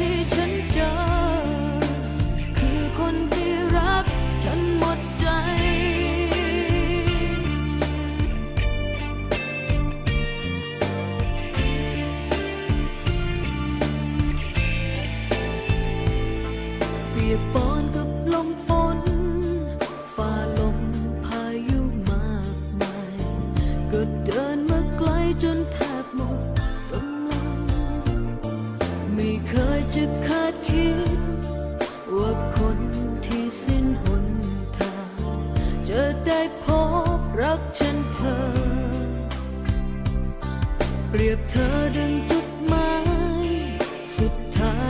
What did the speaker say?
to จะได้พบรักเช่นเธอ เปรียบเธอดังจุดหมายสุดท้าย